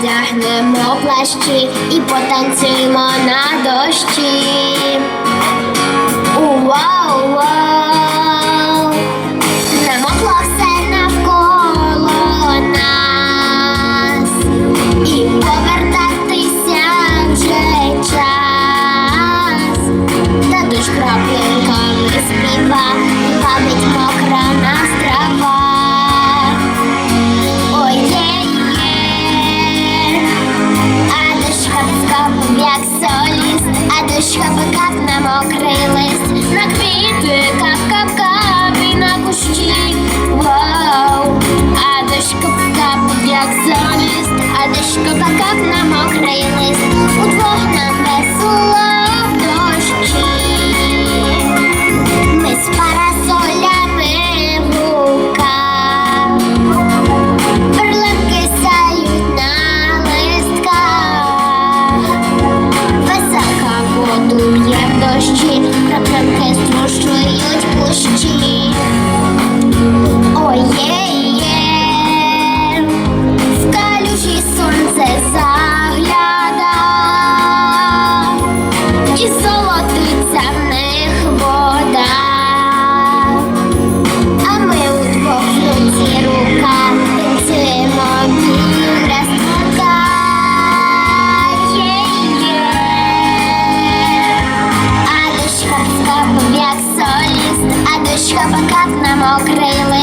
Одягнемо плащі і потанцюємо на дощі. Увага! Лиш хабакат намокрий лист на квіти капітан. б'є дощі, краплинки струшують кущі. Ой, є. Річка покат намокрили.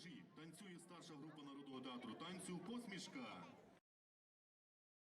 Віражі танцює старша група народного театру танцю посмішка.